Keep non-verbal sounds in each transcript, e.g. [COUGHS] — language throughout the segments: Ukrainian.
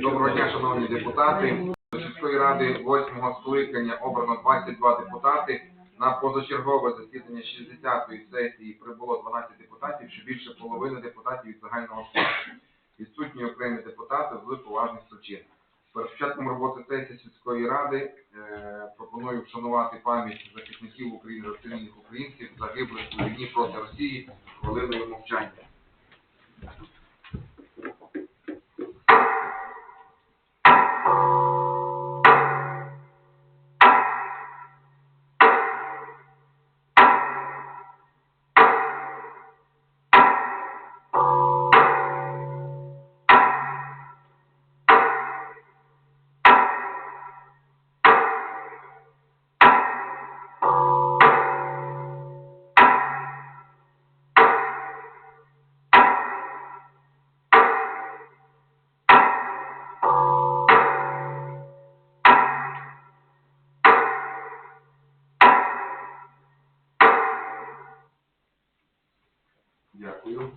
Доброго дня, шановні депутати. До сільської ради 8 скликання обрано 22 депутати. На позачергове засідання 60-ї сесії прибуло 12 депутатів, що більше половини депутатів від загального складу. Відсутні окремі депутати з поважних причин. Перед початком роботи сесії сільської ради е, пропоную вшанувати пам'ять захисників України та українців, загиблих у війні проти Росії хвилиною мовчання. Дякую.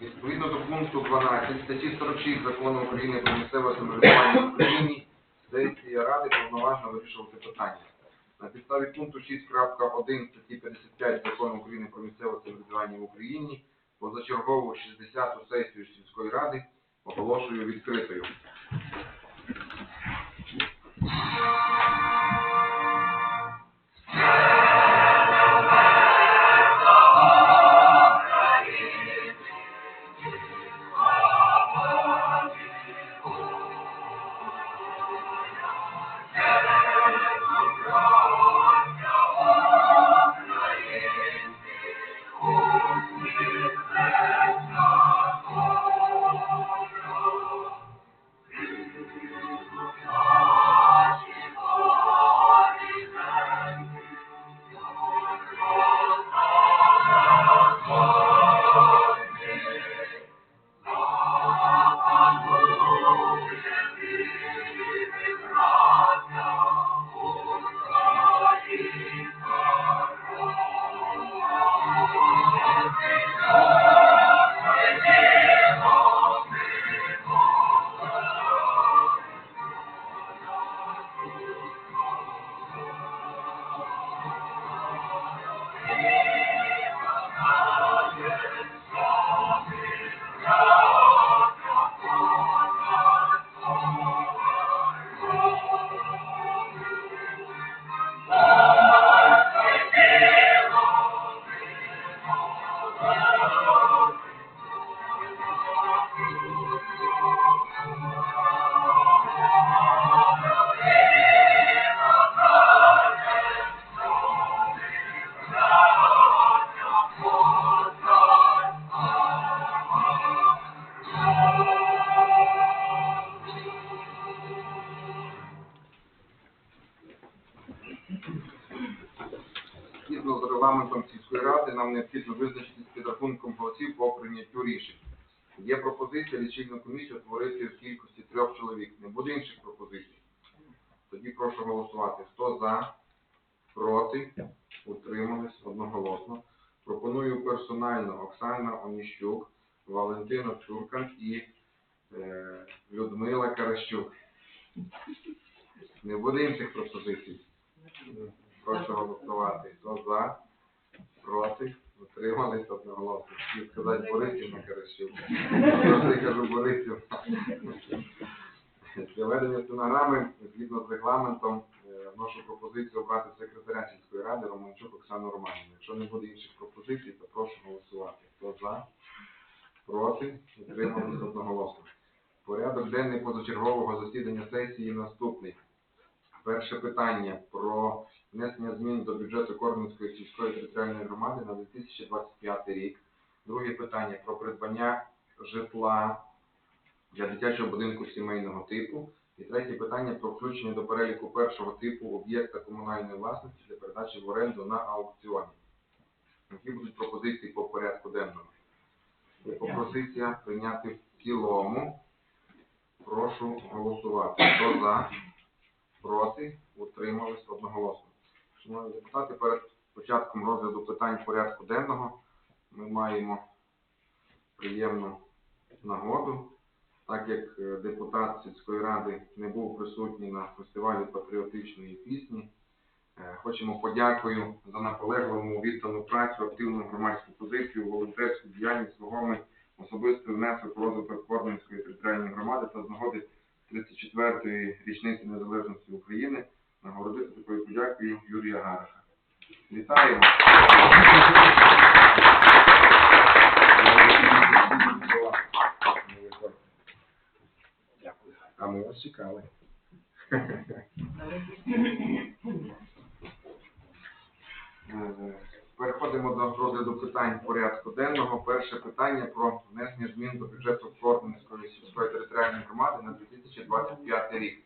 Відповідно до пункту 12 статті 46 Закону України про місцеве самоврядування в Україні, сесія Ради повноважно вирішувати питання. На підставі пункту 6.1 статті 55 Закону України про місцеве самоврядування в Україні позачергову 60-ту сесію сільської ради оголошую відкритою. Thank you. Пропозиція лічильну комісію утворити в кількості трьох чоловік. Не буде інших пропозицій. Тоді прошу голосувати. Хто за, проти, утримались одноголосно. Пропоную персонально Оксана Оніщук, Валентина Цуркан і е, Людмила Каращук. Не буде інших пропозицій. Прошу голосувати. Хто за? Проти? Утримались одноголосно. Хотів сказати Борисівна Каращук. Просто я кажу Борисівна. Для ведення стенограми, згідно з регламентом, е, вношу пропозицію обрати секретаря сільської ради Романчук Оксану Романівну. Якщо не буде інших пропозицій, то прошу голосувати. Хто за? Проти? Утримались одноголосно. Порядок денний позачергового засідання сесії наступний. Перше питання про внесення змін до бюджету Корненської сільської територіальної громади на 2025 рік. Друге питання про придбання житла для дитячого будинку сімейного типу. І третє питання про включення до переліку першого типу об'єкта комунальної власності для передачі в оренду на аукціоні. Які будуть пропозиції по порядку денному? Є пропозиція прийняти в цілому. Прошу голосувати. Хто за? Проти? Утримались одноголосно. Шановні депутати, перед початком розгляду питань порядку денного ми маємо приємну нагоду, так як е, депутат сільської ради не був присутній на фестивалі патріотичної пісні. е, Хочемо подякую за наполегливу віддану працю, активну громадську позицію, волонтерську діяльність, вагомий особистий внесок розвиток Кордонської територіальної громади та з нагоди 34-ї річниці незалежності України нагородити такою подякою Юрія Гараха. Вітаємо! А ми вас чекали. Переходимо до розгляду питань порядку денного. Перше питання про внесення змін до бюджету Кордонської сільської територіальної громади на 2025 рік.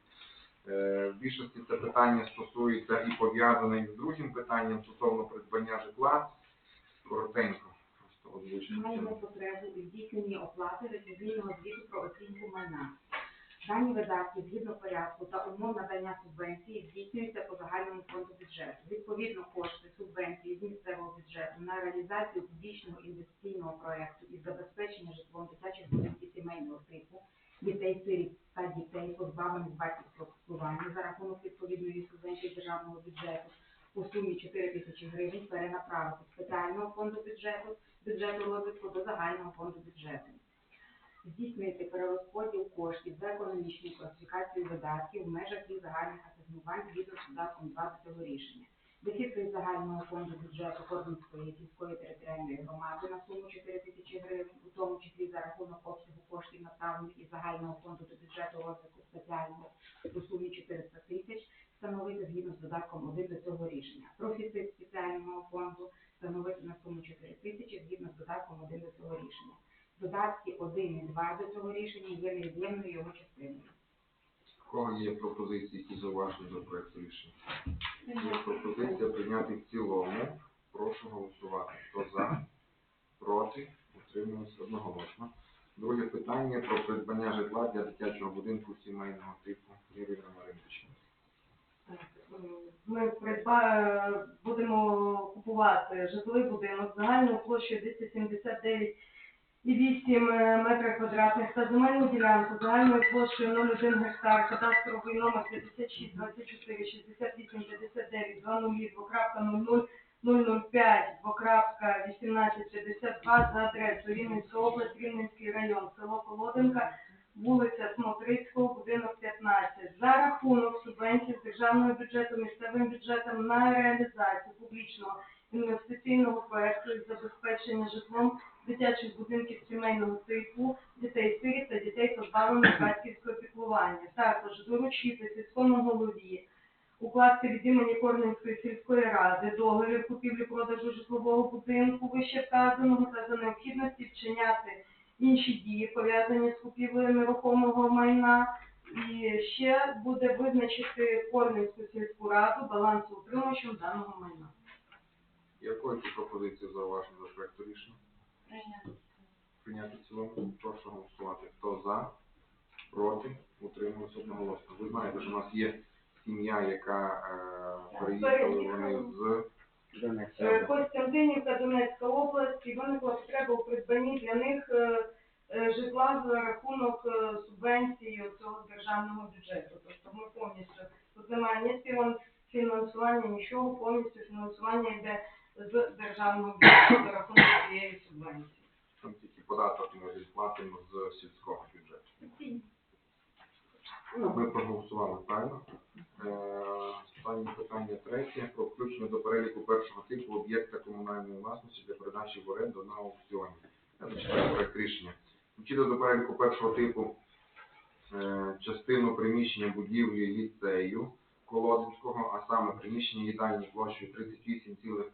Е, В більшості це питання стосується і пов'язане із другим питанням стосовно придбання житла. Коротенько, просто озвучити. Маємо потребу у здійсненні оплати ревізійного звіту про оцінку майна. Дані видатки згідно порядку та умов надання субвенції здійснюються по загальному фонду бюджету. Відповідно, кошти субвенції з місцевого бюджету на реалізацію публічного інвестиційного проекту із забезпечення житлом дитячих будинків сімейного типу, дітей сиріт та дітей, позбавлених батьківського піклування за рахунок відповідної субвенції державного бюджету у сумі 4 тисячі гривень перенаправити з спеціального фонду бюджету бюджету розвитку до загального фонду бюджету. Здійснити перерозподіл коштів за економічною класифікацією видатків в межах їх загальних асигнувань згідно з додатком 2 до Дефіцит загального фонду бюджету Кордонської сільської територіальної громади на суму 4 тисячі гривень, у тому числі за рахунок обсягу коштів направлених із загального фонду до бюджету розвитку спеціального у сумі 400 тисяч, встановити згідно з додатком 1 до цього рішення. Профіцит спеціального фонду встановити на суму 4 тисячі згідно з додатком 1 до цього рішення. Додатки 1 і 2 до цього рішення є невід'ємною його частиною. Кого є пропозиції і зауваження до проекту рішення? Є пропозиція прийняти в цілому. Прошу голосувати. Хто за? Проти? Утримуюсь одноголосно. Друге питання про придбання житла для дитячого будинку сімейного типу Юрій Ромаринович. Ми придба... будемо купувати житловий будинок загальною площею 279,8 метра квадратних та земельну ділянку загальною площею 0,1 гектар, кадастровий номер 56 24 68 59 20 двокрапка 00 005 двокрапка 18 52 за адресою Рівненська область, район, село Колоденка, вулиця Смотрицького, будинок 15. За рахунок субвенцій з державного бюджету місцевим бюджетом на реалізацію публічного інвестиційного проекту із забезпечення житлом дитячих будинків сімейного типу, дітей сиріт та дітей позбавлених [COUGHS] батьківського піклування. Також доручити сільському голові укласти від імені Корненської сільської ради договір купівлі-продажу житлового будинку вище вказаного та за необхідності вчиняти інші дії, пов'язані з купівлею нерухомого майна. І ще буде визначити Корненську сільську раду балансоутримувачем даного майна. Якої тут пропозиції зауваження до проекту рішення? Прийняти в цілому. Прошу голосувати. Хто за? Проти? Утримуюсь одноголосно. Ви знаєте, що у нас є сім'я, яка е, переїхали вони з Е, Костянтинівка, Донецька область, і виникла потреба у придбанні для них е, е, житла за рахунок е, субвенції цього державного бюджету. Тобто ми повністю тут немає ні співан- фінансування, нічого, повністю фінансування йде з державного бюджету за рахунок цієї субвенції. там тільки податок ми платимо з сільського бюджету. Ми проголосували правильно. Е, Останнє питання третє про включення до переліку першого типу об'єкта комунальної власності для передачі в оренду на аукціоні. Я зачитаю проект рішення. Включити до переліку першого типу е, частину приміщення будівлі ліцею Колодинського, а саме приміщення їдальні площею 38,2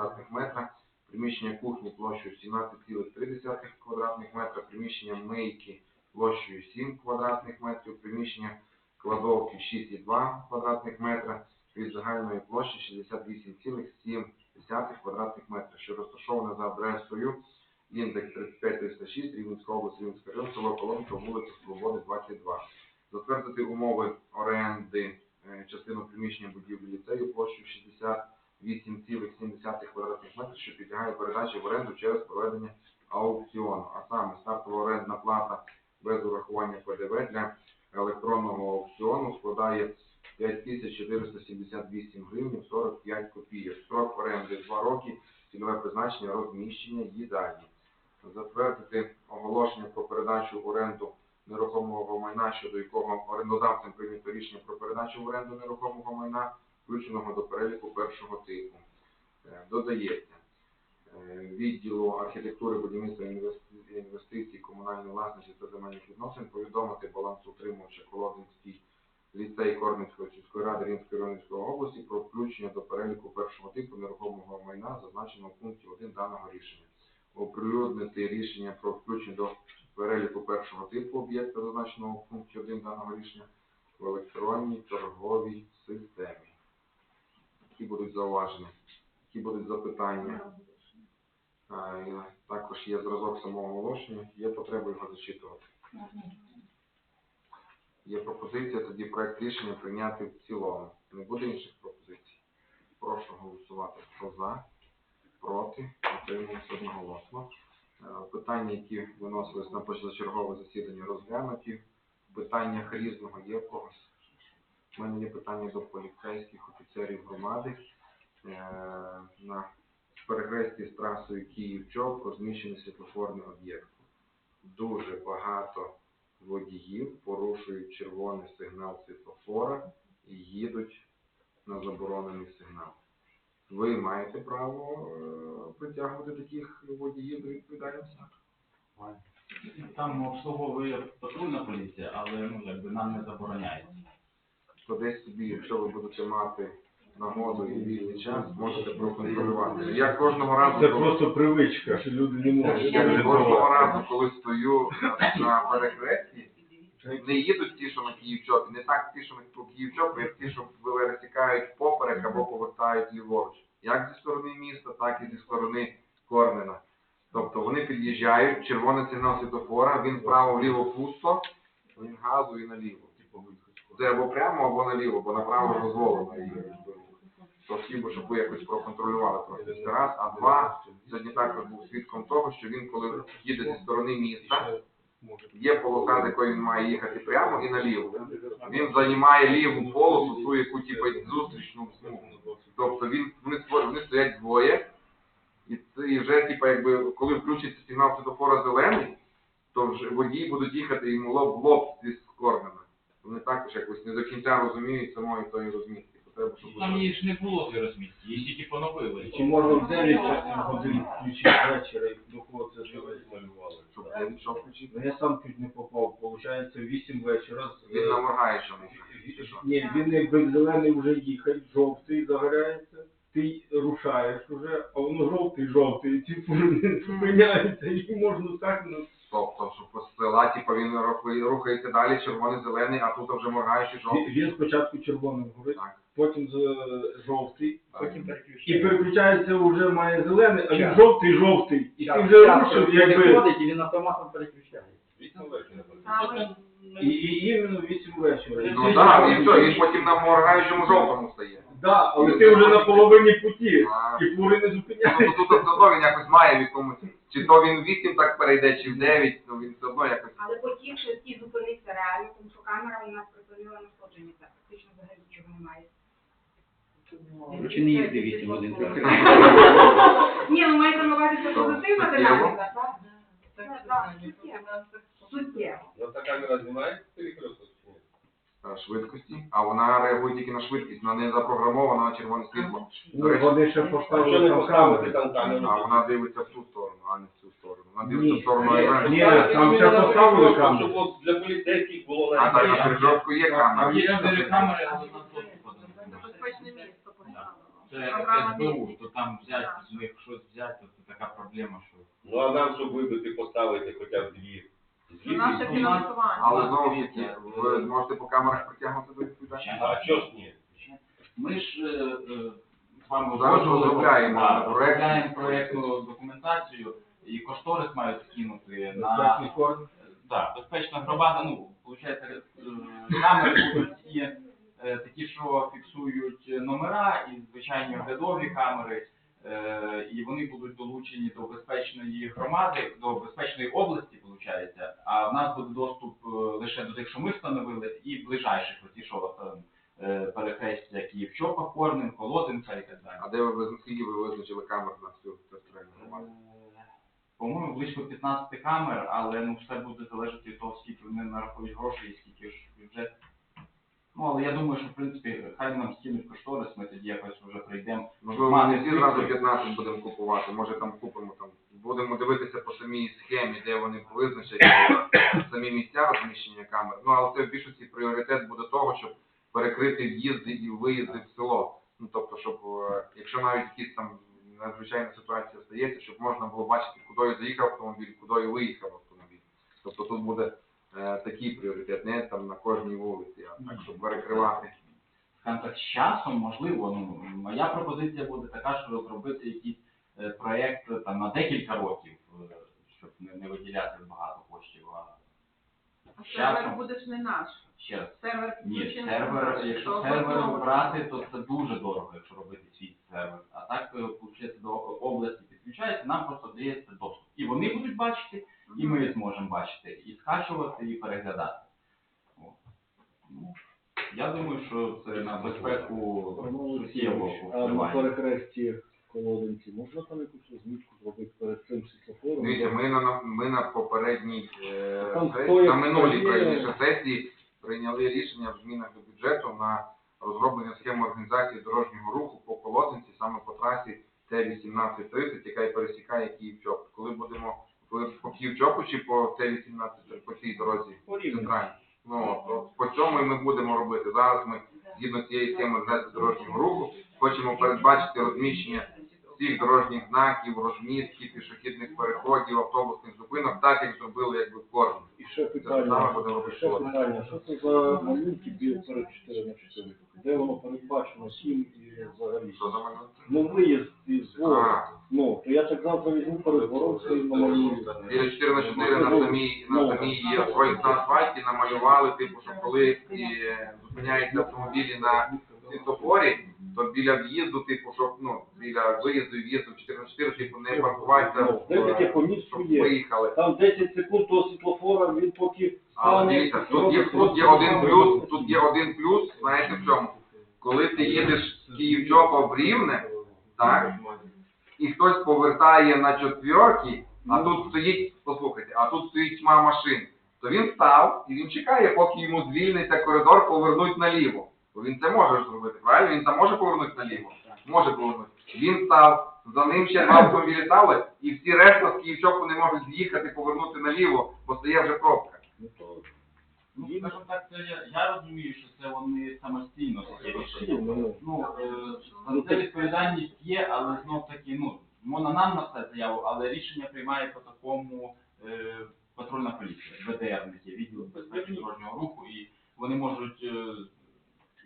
квадратних метра, приміщення кухні площею 17,3 квадратних метра, приміщення мийки площею 7 квадратних метрів, приміщення кладовки 6,2 квадратних метра. Від загальної площі 68,7 квадратних метра, що розташоване за адресою індекс 35306, Рівненська область, Рівненський район, село Колонка, вулиця Свободи, 22. Затвердити умови оренди е, частину приміщення будівлі ліцею площею 0,7 квадратних метрів, що підлягає передачі в оренду через проведення аукціону. А саме стартова орендна плата без урахування ПДВ для електронного аукціону складає 5478 гривень 45 копійок. Строк оренди 2 роки, цільове призначення розміщення їдальні. Затвердити оголошення про передачу в оренду нерухомого майна, щодо якого орендодавцем прийнято рішення про передачу в оренду нерухомого майна, включеного до переліку першого типу. Е, Додається е, відділу архітектури, будівництва інвестицій, комунальної власності та земельних відносин повідомити балансоутримувача Колодинський ліцей Корницької сільської ради Рівненської Рівненської області про включення до переліку першого типу нерухомого майна, зазначеного в пункті 1 даного рішення. Оприлюднити рішення про включення до переліку першого типу об'єкта, зазначеного в пункті 1 даного рішення, в електронній торговій системі. Які будуть зауваження, які будуть запитання. Також є зразок самого оголошення, є потреба його зачитувати. Є пропозиція, тоді проект рішення прийняти в цілому. Не буде інших пропозицій. Прошу голосувати. Хто за, проти, утримується одноголосно. Е, Питання, які виносились на позачергове засідання, розглянуті. В питаннях різного є в когось. У мене є питання до поліцейських офіцерів громади. Е, На перехресті з трасою Київ-Чоп розміщений світлофорний об'єкт. Дуже багато водіїв порушують червоний сигнал світлофора і їдуть на заборонений сигнал. Ви маєте право е, притягувати таких водіїв до відповідальності? Там обслуговує патрульна поліція, але ну якби нам не забороняється. То десь собі, якщо ви будете мати нагоду і вільний час, можете проконтролювати. Я кожного разу, Це коли- просто привичка, що люди не можуть я кожного разу, коли стою на, на перехресті, не їдуть ті, що на Київчопі, не так ті, що на Київчопі, як ті, що пересікають поперек або повертають ліворуч. Як зі сторони міста, так і зі сторони Корнена. Тобто вони під'їжджають, червоний сигнал світофора, він вправо-вліво пусто, він газу і наліво. Це або прямо, або наліво, бо направо дозволено їхати. То хотів би, щоб ви якось проконтролювали трохи. Це раз, а два, сьогодні також був свідком того, що він, коли їде зі сторони міста, є полоса, з якої він має їхати прямо і наліво. Він займає ліву полосу, ту, яку типу, зустрічну смугу. Тобто він, вони, вони стоять двоє, і, це, і вже, типу, якби, коли включиться сигнал світофора зелений, то вже водії будуть їхати йому лоб в лоб зі скорнена. Вони також якось не до кінця розуміють самої тої розмітки. То треба, щоб Там її ж не було цієї розмітки, її тільки поновили. Чи можна в 9 годин включити вечора і до кого це дивись малювали? щоб я що включити. Ну я сам чуть не попав, виходить, 8 вечора. Він на моргаючому. що? Ні, він якби зелений вже їхать, жовтий загорається, ти рушаєш уже, а воно жовтий, жовтий, і ці фури [LAUGHS] не зупиняються, і можна так, ну, Тобто, що по села, типу, він рухає- рухається далі, червоний, зелений, а тут вже моргаючий він, жовтий. він спочатку червоним горить, Так. потім з- жовтий, Потім і переключається вже має зелений, а він Час. жовтий, жовтий, і ти вже час рушив, якби, і він автоматом переключає. і, і іменно 8 вечора. Ну так, і все, він потім на моргаючому жовтому стає. Да, але ти вже на половині путі, і фури не Ну, зупиняються. тут все одно він якось має в якомусь, чи то він в 8 так перейде, чи в 9, то він все одно якось. Але потім ще ті зупиниться реально, тому що камера у нас припинила надходження, це практично взагалі нічого немає. Короче, не їзди 8 годин. [LAUGHS] Ні, ну мається на увазі це позитивна динаміка, так? Так, так, суттєво. Суттєво. Ну, та камера знімає перекресток чи швидкості, а вона реагує тільки на швидкість, вона не запрограмована на червоне світло. До Ну, речі, вони ще поставили там камери. а вона дивиться в ту сторону, а не в цю сторону. Вона дивиться в Ні, сторону ні, там ще поставили камеру. Щоб для поліцейських було А так на пережовку є камера. Є чотири камери, але на. Безпечне місто Це Програма СБУ, то там взяти, з них щось взяти, то це така проблема, що... Ну, а нам, щоб вибити, поставити хоча б дві. Звідси, фінансування. Але знову ж таки, ви можете по камерах притягнути до відповідальності. а чого ж ні? Ми ж е, е, з вами Зараз узгоджували, розробляємо да, проект. розробляємо проєктну документацію, і кошторис мають скинути на Безпечний корм. безпечна громада. Ну, виходить, е, камери будуть є е, такі, що фіксують номера, і звичайні оглядові камери. Е, і вони будуть долучені до безпечної громади, до безпечної області, виходить, а в нас буде доступ е, лише до тих, що ми встановили, і ближайших, оті, що там е, перехрестя Київ-Чопа, Корнин, Колодинка і так далі. А де ви скільки ви визначили камер на всю територіальну громаду? По-моєму, близько 15 камер, але ну все буде залежати від того, скільки вони нарахують грошей і скільки ж бюджет. Ну, але я думаю, що в принципі хай нам скинуть кошторис, ми тоді якось вже прийдемо. Можливо, ми не всі зразу 15 будемо купувати, може там купимо там. Будемо дивитися по самій схемі, де вони визначать [COUGHS] самі місця розміщення камер. Ну але це в більшості пріоритет буде того, щоб перекрити в'їзди і виїзди в село. Ну тобто, щоб е, якщо навіть якісь там надзвичайна ситуація стається, щоб можна було бачити, куди заїхав автомобіль, куди виїхав автомобіль. Тобто тут буде такий пріоритет, не там на кожній вулиці, а так, щоб перекривати. Скажімо так, з часом, можливо, ну моя пропозиція буде така, що зробити якийсь е, проєкт е, там на декілька років, е, щоб не, не виділяти багато коштів. А з Сервер часом буде ж не наш. ще раз. Сервер Ні, включений сервер, наш. якщо сервер готово. брати, то це дуже дорого, якщо робити свій сервер. А так, виходить, до області підключається, нам просто дається доступ. І вони будуть бачити, і ми зможемо бачити, і скачувати, і переглядати. От. Ну, я думаю, що це на безпеку суттєво А на впливає. перехресті колодинці можна там якусь розмітку зробити перед цим світлофором? Дивіться, ми на ми на попередній е, Там сесії, хто як на минулій правильніше сесії прийняли рішення в змінах до бюджету на розроблення схеми організації дорожнього руху по колодинці саме по трасі Т-1830, яка і пересікає Київ-Чоп. Коли будемо коли по Київ-Чопу чи по Т-18 по цій дорозі центральній? Ну, по цьому і ми будемо робити. Зараз ми згідно цієї схеми дорожнього руху хочемо передбачити розміщення всіх дорожніх знаків, розмітків, пішохідних переходів, автобусних зупинок, так як зробили якби Корні. І ще питання, буде робити ще питання, що це за малюнки біля перед 4 на 4? Де воно передбачено, ким і взагалі? Що за мене? Ну виїзд із двору. А, Ну, то я так завтра візьму перед двором своїм намалюю. біля 4 на 4 на самій, на самій асфальт- на асфальті намалювали, типу, що коли е, зупиняються автомобілі на світлофорі, то біля в'їзду, типу, щоб, ну, біля виїзду і в'їзду 4 на 4, типу, не паркуватися, Ну, де таке по е, місту щоб є? виїхали. Там 10 секунд того світлофора, він поки стане. дивіться, тут є, тут є один плюс, тут є один плюс, знаєте в чому? Коли ти їдеш з Київчопа в Рівне, так, і хтось повертає на четвірки, а тут стоїть, послухайте, а тут стоїть тьма машин, то він став і він чекає, поки йому звільниться коридор, повернуть наліво. Бо він це може зробити, правильно? Він там може повернути наліво? Може повернути. Він став, за ним ще два автомобілі стали, і всі решта з Київчопу не можуть з'їхати, повернути наліво, бо стає вже пробка. Ну, Ну, скажімо так, це я, я розумію, що це вони самостійно такі рішення. ну, Ну, е, за це відповідальність є, але знов таки, ну, можна нам написати заяву, але рішення приймає по такому е, патрульна поліція, ВДР відділ безпеки дорожнього руху, і вони можуть е,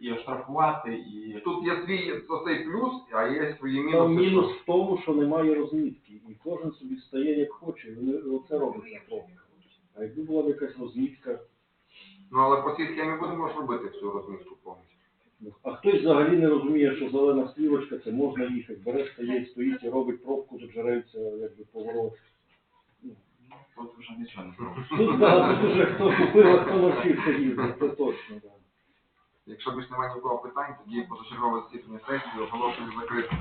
і оштрафувати, і Тут є свій оцей плюс, а є свої Там мінус в тому, що немає розмітки, і кожен собі стає як хоче, і вони оце роблять на пробку. А якби була б якась розмітка, Ну але по цій схемі будемо ж робити всю розмітку повністю. ну, а хтось взагалі не розуміє, що зелена стрілочка, це можна їхати, бере, стає, стоїть і робить пробку до джерельця, якби поворот. тут вже нічого не [LAUGHS] зробиш. Тут дуже хто купив, а хто навчився їздити, це точно, так. Якщо більш немає нікого питань, тоді позачергове засідання сесії оголошую закритим.